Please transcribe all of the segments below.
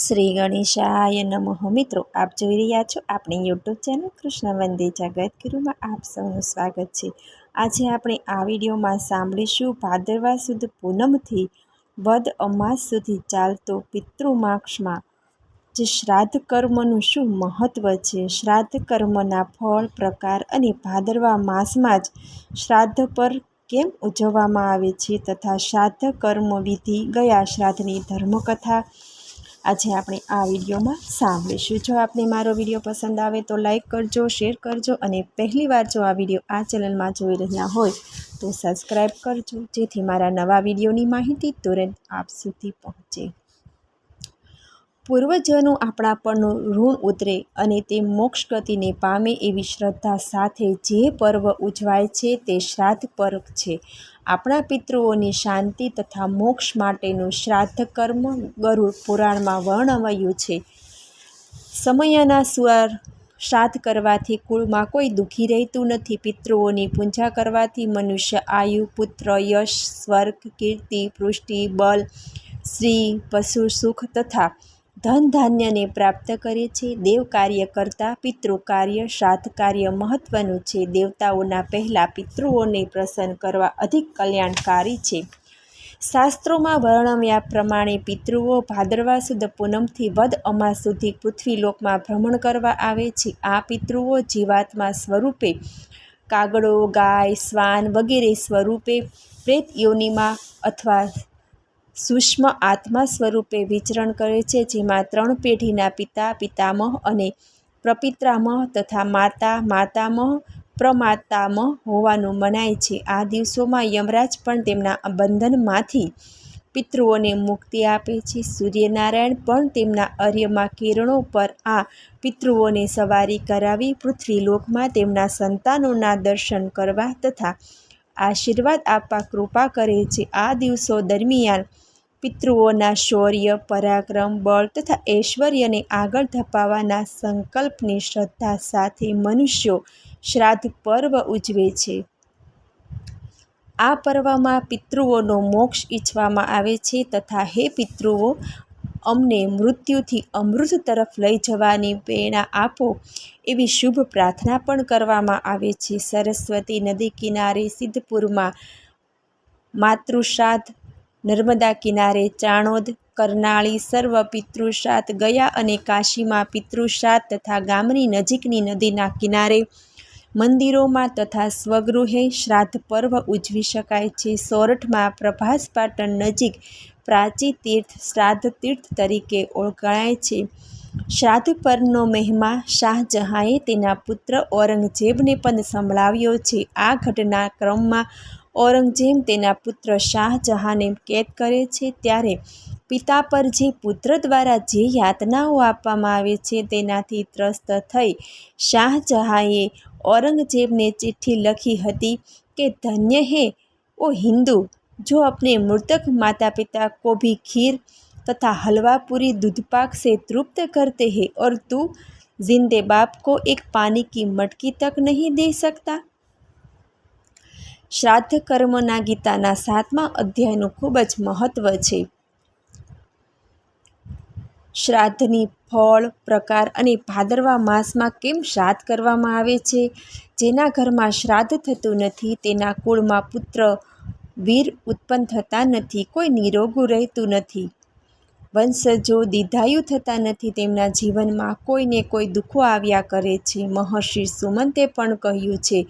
શ્રી ગણેશાય નમઃ. મિત્રો, આપ જોઈ રહ્યા છો આપણી યુટ્યુબ ચેનલ કૃષ્ણ વંદે જગત ગુરુમાં આપ સૌનું સ્વાગત છે. આજે આપણે આ વિડીયોમાં સાંભળીશું ભાદરવા સુદ પૂનમથી વદ અમાસ સુધી ચાલતો પિતૃમાક્ષમાં. જે શ્રાદ્ધ કર્મનું શું મહત્ત્વ છે? શ્રાદ્ધ કર્મના ફળ, પ્રકાર અને ભાદરવા માસમાં જ શ્રાદ્ધ પર કેમ ઉજવવામાં આવે છે? તથા શ્રાદ્ધ કર્મ વિધિ ગયા શ્રાદ્ધની ધર્મકથા આજે આપણે આ વિડીયોમાં સાંભળીશું. જો આપને મારો વીડિયો પસંદ આવે તો લાઈક કરજો, શેર કરજો અને પહેલીવાર જો આ વીડિયો આ ચેનલમાં જોઈ રહ્યા હોય તો સબસ્ક્રાઈબ કરજો જેથી મારા નવા વિડીયોની માહિતી તુરંત આપ સુધી પહોંચે. પૂર્વજોનું આપણા પરનું ઋણ ઉતરે અને તે મોક્ષ ગતિને પામે એવી શ્રદ્ધા સાથે જે પર્વ ઉજવાય છે તે શ્રાદ્ધ પર્વ છે. આપણા પિતૃઓની શાંતિ તથા મોક્ષ માટેનું શ્રાદ્ધ કર્મ ગરુડ પુરાણમાં વર્ણવાયું છે. સમયના સ્વર શ્રાદ્ધ કરવાથી કુળમાં કોઈ દુઃખી રહેતું નથી. પિતૃઓની પૂજા કરવાથી મનુષ્ય આયુ, પુત્ર, યશ, સ્વર્ગ, કીર્તિ, પૃષ્ટિ બલ શ્રી પશુ, સુખ તથા ધન ધાન્યને પ્રાપ્ત કરે છે. દેવ કાર્ય કરતાં પિતૃ કાર્ય, શ્રાદ્ધ કાર્ય મહત્ત્વનું છે. દેવતાઓના પહેલાં પિતૃઓને પ્રસન્ન કરવા અધિક કલ્યાણકારી છે. શાસ્ત્રોમાં વર્ણવ્યા પ્રમાણે પિતૃઓ ભાદરવા સુદ પૂનમથી વદ અમાસ સુધી પૃથ્વીલોકમાં ભ્રમણ કરવા આવે છે. આ પિતૃઓ જીવાત્મા સ્વરૂપે કાગડો, ગાય, શ્વાન વગેરે સ્વરૂપે પ્રેત યોનિમાં અથવા સૂક્ષ્મ આત્મા સ્વરૂપે વિચરણ કરે છે, જેમાં ત્રણ પેઢીના પિતા, પિતામહ અને પ્રપિત્રામહ તથા માતા, માતામહ, પ્રમાતામહ હોવાનું મનાય છે. આ દિવસોમાં યમરાજ પણ તેમના બંધનમાંથી પિતૃઓને મુક્તિ આપે છે. સૂર્યનારાયણ પણ તેમના અર્યમાં કિરણો પર આ પિતૃઓને સવારી કરાવી પૃથ્વીલોકમાં તેમના સંતાનોના દર્શન કરવા તથા આશીર્વાદ આપવા કૃપા કરે છે. આ દિવસો દરમિયાન પિતૃઓના શૌર્ય, પરાક્રમ, બળ તથા ઐશ્વર્યને આગળ ધપાવવાના સંકલ્પની શ્રદ્ધા સાથે મનુષ્યો શ્રાદ્ધ પર્વ ઉજવે છે. આ પર્વમાં પિતૃઓનો મોક્ષ ઈચ્છવામાં આવે છે તથા હે પિતૃઓ, અમને મૃત્યુથી અમૃત તરફ લઈ જવાની પ્રેરણા આપો એવી શુભ પ્રાર્થના પણ કરવામાં આવે છે. સરસ્વતી નદી કિનારે સિદ્ધપુરમાં માતૃશ્રાદ્ધ નર્મદા કિનારે ચાણોદ, કરનાળી, સર્વ પિતૃશ્રાદ્ધ ગયા અને કાશીમાં પિતૃશ્રાદ્ધ તથા ગામની નજીકની નદીના કિનારે મંદિરોમાં તથા સ્વગૃહે શ્રાદ્ધ પર્વ ઉજવી શકાય છે. સોરઠમાં પ્રભાસ પાટણ નજીક પ્રાચી તીર્થ શ્રાદ્ધ તીર્થ તરીકે ઓળખાય છે. શ્રાદ્ધ પરનો મહિમા શાહજહાંએ તેના પુત્ર ઔરંગઝેબને પણ સંભળાવ્યો છે. આ ઘટના ક્રમમાં ઔરંગઝેબ તેના પુત્ર શાહજહાંને કેદ કરે છે ત્યારે પિતા પર જે પુત્ર દ્વારા જે યાતનાઓ આપવામાં આવે છે તેનાથી ત્રસ્ત થઈ શાહજહાંએ ઔરંગઝેબને ચિઠ્ઠી લખી હતી કે, ધન્ય હે ઓ હિન્દુ, જો આપને મૃતક માતા પિતા કોભી ખીર તથા હલવા પૂરી દૂધપાક સે તૃપ્ત કરતે હે, ઓર તું જિંદે બાપ કો એક પાની કી મટકી તક નહીં દે સકતા શ્રાદ્ધ કર્મના ગીતાના સાતમા અધ્યાયનું ખૂબ જ મહત્ત્વ છે. શ્રાદ્ધની ફળ, પ્રકાર અને ભાદરવા માસમાં કેમ શ્રાદ્ધ કરવામાં આવે છે? જેના ઘરમાં શ્રાદ્ધ થતું નથી, તેના કુળમાં પુત્ર વીર ઉત્પન્ન થતા નથી, કોઈ નિરોગું રહેતું નથી. વંશજો દીર્ઘાયુ થતા નથી, તેમના જીવનમાં કોઈને કોઈ દુઃખો આવ્યા કરે છે. મહર્ષિ સુમંતે પણ કહ્યું છે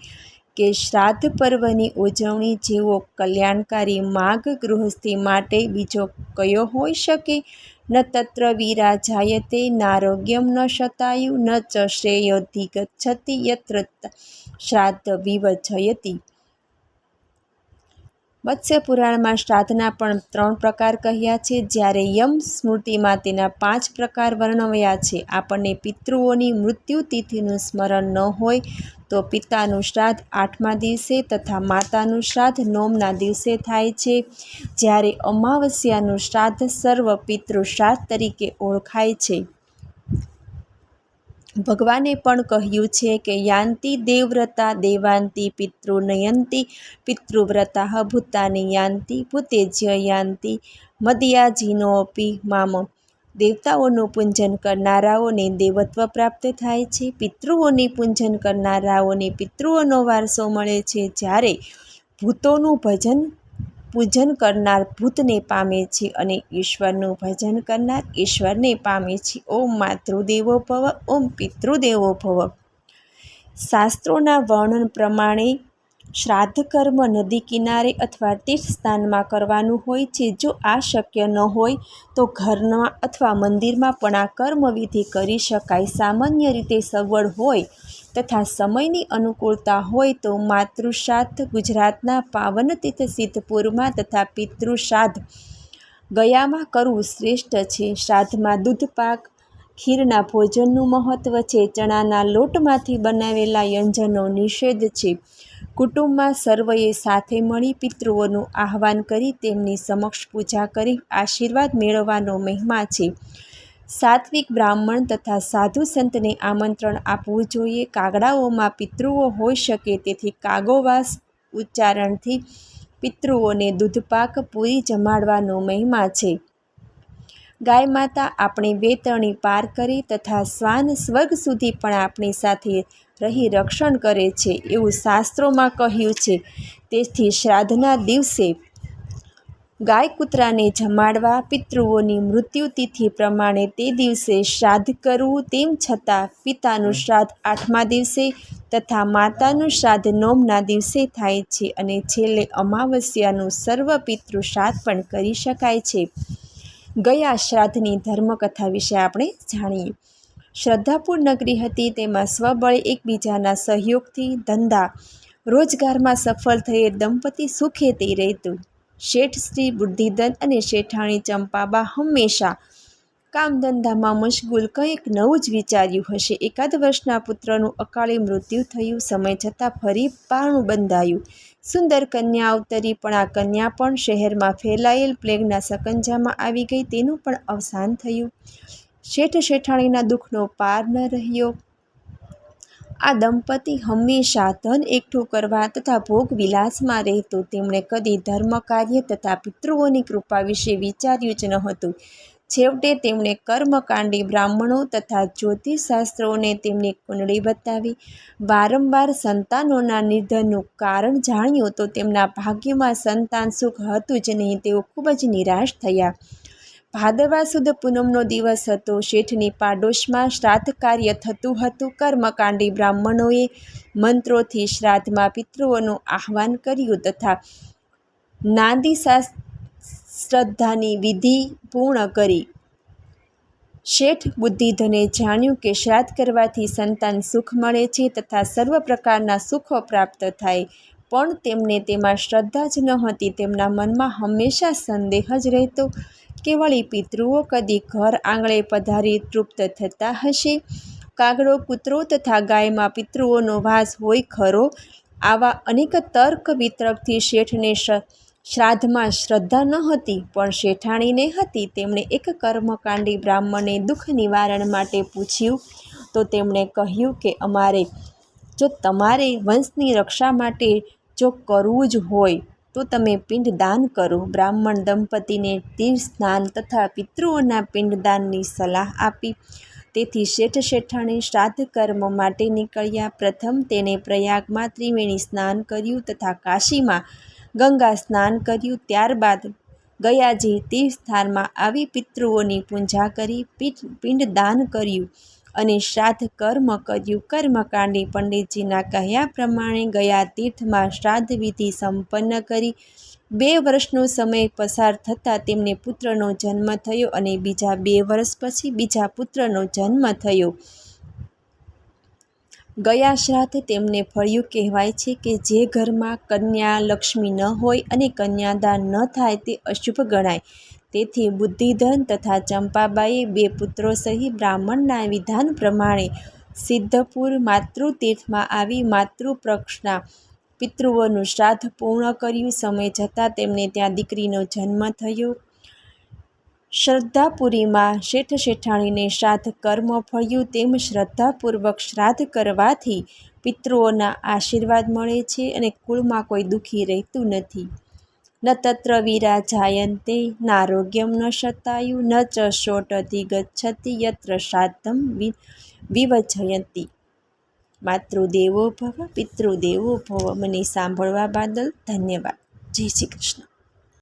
કે શ્રાદ્ધ પર્વની ઉજવણી જેવો કલ્યાણકારી માર્ગ ગૃહસ્થી માટે બીજો કયો હોઈ શકે? ન તત્ર વિરાજાયતે નારોગ્યમ ન શતાયુ, ન ચ શ્રેયોધિગચ્છતિ યત્ર શ્રાદ્ધ વિવજયતી. મત્સ્ય પુરાણમાં શ્રાદ્ધના પણ ત્રણ પ્રકાર કહ્યા છે. જ્યારે યમ સ્મૃતિમાં તેના પાંચ પ્રકાર વર્ણવ્યા છે. આપણને પિતૃઓની મૃત્યુ તિથિનું સ્મરણ ન હોય તો પિતાનું શ્રાદ્ધ આઠમા દિવસે તથા માતાનું શ્રાદ્ધ નોમના દિવસે થાય છે. જ્યારે અમાવસ્યાનું શ્રાદ્ધ સર્વ પિતૃ શ્રાદ્ધ તરીકે ઓળખાય છે. ભગવાને પણ કહ્યું છે કે યાંતિ દેવવ્રતા દેવાંતિ પિતૃનયંતિ પિતૃવ્રતા ભૂતાની યાંતિ ભૂતેજ્ય યાંતિ મદયાજીનોપી મામ. દેવતાઓનું પૂજન કરનારાઓને દેવત્વ પ્રાપ્ત થાય છે. પિતૃઓની પૂજન કરનારાઓને પિતૃઓનો વારસો મળે છે. જ્યારે ભૂતોનું ભજન પૂજન કરનાર ભૂતને પામે છે અને ઈશ્વરનું ભજન કરનાર ઈશ્વરને પામે છે. ઓમ માતૃદેવો ભવ, ઓમ પિતૃદેવો ભવ. શાસ્ત્રોના વર્ણન પ્રમાણે શ્રાદ્ધ કર્મ નદી કિનારે અથવા તીર્થ સ્થાનમાં કરવાનું હોય છે. જો આ શક્ય ન હોય તો ઘરમાં અથવા મંદિરમાં પણ આ કર્મવિધિ કરી શકાય. સામાન્ય રીતે સગવડ હોય તથા સમયની અનુકૂળતા હોય તો માતૃશ્રાદ્ધ ગુજરાતના પાવન તીર્થ સિદ્ધપુરમાં તથા પિતૃશ્રાદ્ધ ગયામાં કરવું શ્રેષ્ઠ છે. શ્રાદ્ધમાં દૂધ પાક, ખીરના ભોજનનું મહત્ત્વ છે. ચણાના લોટમાંથી બનાવેલા વ્યંજનો નિષેધ છે. કુટુંબમાં સર્વએ સાથે મળી પિતૃઓનું આહવાન કરી તેમની સમક્ષ પૂજા કરી આશીર્વાદ મેળવવાનો મહિમા છે. સાત્વિક બ્રાહ્મણ તથા સાધુ સંતને આમંત્રણ આપવું જોઈએ. કાગડાઓમાં પિતૃઓ હોઈ શકે, તેથી કાગોવાસ ઉચ્ચારણથી પિતૃઓને દૂધપાક પૂરી જમાડવાનો મહિમા છે. ગાય માતા, આપણે વેતરણી પાર કરી તથા શ્વાન સ્વર્ગ સુધી પણ આપણી સાથે રહી રક્ષણ કરે છે એવું શાસ્ત્રોમાં કહ્યું છે. તેથી શ્રાદ્ધના દિવસે ગાય કૂતરાને જમાડવા પિતૃઓની મૃત્યુતિથિ પ્રમાણે તે દિવસે શ્રાદ્ધ કરવું તેમ છતાં પિતાનું શ્રાદ્ધ આઠમા દિવસે તથા માતાનું શ્રાદ્ધ નોમના દિવસે થાય છે અને છેલ્લે અમાવસ્યાનું સર્વ પિતૃ શ્રાદ્ધ પણ કરી શકાય છે. ગયા શ્રાદ્ધની ધર્મકથા વિશે આપણે જાણીએ. શ્રદ્ધાપુર નગરી હતી. તેમાં સ્વબળે એકબીજાના સહયોગથી ધંધા, રોજગારમાં સફળ થયેલ દંપતી સુખેતી રહેતું. શેઠ શ્રી બુદ્ધિધન અને શેઠાણી ચંપાબા હંમેશા કામ ધંધામાં મશગુલ. કંઈક નવું જ વિચાર્યું હશે. એકાદ વર્ષના પુત્રનું અકાળે મૃત્યુ થયું. સમય જતાં ફરી પારણું બંધાયું. સુંદર કન્યા અવતરી, પણ આ કન્યા પણ શહેરમાં ફેલાયેલ પ્લેગના સકંજામાં આવી ગઈ. તેનું પણ અવસાન થયું. શેઠ શેઠાણીના દુઃખનો પાર ન રહ્યો. આ દંપતી હંમેશા ધન એકઠું કરવા તથા ભોગ વિલાસમાં રહેતું. તેમણે કદી ધર્મ કાર્ય તથા પિતૃઓની કૃપા વિશે વિચાર્યું જ ન હતું. છેવટે તેમણે કર્મકાંડી બ્રાહ્મણો તથા જ્યોતિષશાસ્ત્રોને તેમની કુંડળી બતાવી. વારંવાર સંતાનોના નિધનનું કારણ જાણ્યું તો તેમના ભાગ્યમાં સંતાન સુખ હતું જ નહીં તેઓ ખૂબ જ નિરાશ થયા. ભાદરવા સુદ પૂનમનો દિવસ હતો. શેઠની પાડોશમાં શ્રાદ્ધ કાર્ય થતું હતું. કર્મકાંડી બ્રાહ્મણોએ મંત્રોથી શ્રાદ્ધમાં પિતૃઓનું આહ્વાન કર્યું તથા નાંદી શ્રદ્ધાની વિધિ પૂર્ણ કરી. શેઠ બુદ્ધિધને જાણ્યું કે શ્રાદ્ધ કરવાથી સંતાન સુખ મળે છે તથા સર્વ પ્રકારના સુખો પ્રાપ્ત થાય. પણ તેમને તેમાં શ્રદ્ધા જ ન હતી. તેમના મનમાં હંમેશા સંદેહ જ રહેતો. કે વળી પિતૃઓ કદી ઘર આંગણે પધારી તૃપ્ત થતા હશે? કાગડો, કૂતરો તથા ગાયમાં પિતૃઓનો વાસ હોય ખરો? આવા અનેક તર્ક વિતર્કથી શેઠને શ્રાદ્ધમાં શ્રદ્ધા ન હતી, પણ શેઠાણીને હતી. તેમણે એક કર્મકાંડી બ્રાહ્મણે દુઃખ નિવારણ માટે પૂછ્યું. તો તેમણે કહ્યું કે, અમારે, જો તમારે વંશની રક્ષા માટે જો કરવું જ હોય તો તમે પિંડદાન કરો. બ્રાહ્મણ દંપતીને તીર્થ સ્નાન તથા પિતૃઓના પિંડદાનની સલાહ આપી. તેથી શેઠ શેઠાણી શ્રાદ્ધ કર્મ માટે નીકળ્યા. પ્રથમ તેને પ્રયાગમાં ત્રિવેણી સ્નાન કર્યું તથા કાશીમાં ગંગા સ્નાન કર્યું. ત્યારબાદ ગયાજી તીર્થસ્થાનમાં આવી પિતૃઓની પૂજા કરી પિંડદાન કર્યું. અને શ્રાદ્ધ કર્મ કર્યું. કર્મકાંડી પંડિતજીના કહ્યા પ્રમાણે ગયા તીર્થમાં શ્રાદ્ધ વિધિ સંપન્ન કરી. બે વર્ષનો સમય પસાર થતાં તેમને પુત્રનો જન્મ થયો અને બીજા બે વર્ષ પછી બીજા પુત્રનો જન્મ થયો. ગયા શ્રાદ્ધ તેમને ફળ્યું કહેવાય છે કે જે ઘરમાં કન્યા લક્ષ્મી ન હોય અને કન્યાદાન ન થાય તે અશુભ ગણાય. તેથી બુદ્ધિધન તથા ચંપાબાઈએ બે પુત્રો સહિત બ્રાહ્મણના વિધાન પ્રમાણે સિદ્ધપુર માતૃતીર્થમાં આવી માતૃપક્ષના પિતૃઓનું શ્રાદ્ધ પૂર્ણ કર્યું. સમય જતાં તેમને ત્યાં દીકરીનો જન્મ થયો. શ્રદ્ધાપુરીમાં શેઠ શેઠાણીને શ્રાદ્ધ કર્મ ફળ્યું. તેમ શ્રદ્ધાપૂર્વક શ્રાદ્ધ કરવાથી પિતૃઓના આશીર્વાદ મળે છે અને કુળમાં કોઈ દુઃખી રહેતું નથી. ન તત્ર વિરાજાયન્તે નારોગ્યમ ન શતાયુ, ન ચ શોટતિ ગચ્છતિ યત્ર શ્રાદ્ધમ વિવજયંતી. માતૃદેવો ભવ, પિતૃદેવો ભવ, મને સાંભળવા બાદલ ધન્યવાદ. જય શ્રી કૃષ્ણ.